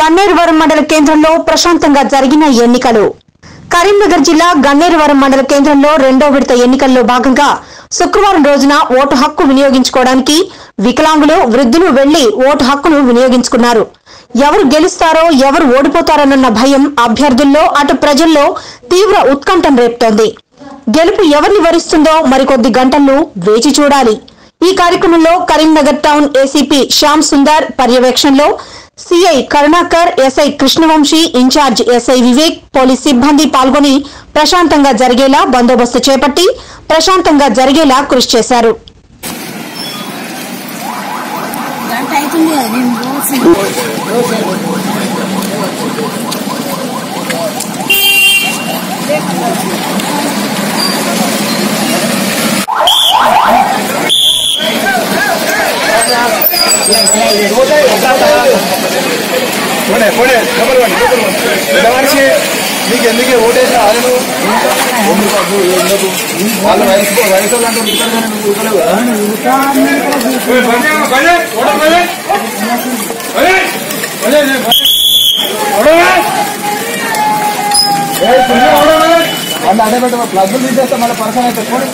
గన్నేరువరం మండల కేంద్రంలో ప్రశాంతంగా జరిగిన ఎన్నికలు. కరీంనగర్ జిల్లా గన్నేరువరం మండల కేంద్రంలో రెండో విడత ఎన్నికల్లో భాగంగా శుక్రవారం రోజున ఓటు హక్కు వినియోగించుకోవడానికి వికలాంగులు వృద్ధులు వెళ్ళి ఓటు హక్కును వినియోగించుకున్నారు. ఎవరు గెలుస్తారో ఎవరు ఓడిపోతారోనన్న భయం అభ్యర్థుల్లో అటు ప్రజల్లో తీవ్ర ఉత్కంఠం రేపుతోంది. గెలుపు ఎవరిని వరిస్తుందో మరికొద్ది గంటల్లో వేచి చూడాలి. ఈ కార్యక్రమంలో కరీంనగర్ టౌన్ ఏసీపీ శ్యామ్ సుందర్ పర్యవేక్షణలో CI Karunakar SI Krishnavamsi incharge SI Vivek police సిబ్బంది పాల్గొని ప్రశాంతంగా జరిగేలా బందోబస్తు చేపట్టి ప్రశాంతంగా జరిగేలా కృషి చేశారు. పోనే పోనే డబల్ వన్ డబల్ వన్ పెద్ద మనిషి నీకు ఎందుకు ఓటేసిన వాళ్ళు ఎందుకు అబ్బు, ఎందుకు వాళ్ళు వయసు వయసు వాళ్ళు అంటే ఉంటారు కానీ నువ్వు ఊరుకోలేవు కదా వాళ్ళు అదే పెట్ట ప్లగ్లు తీసేస్తే మళ్ళీ పర్సన్ అయితే పోనీ.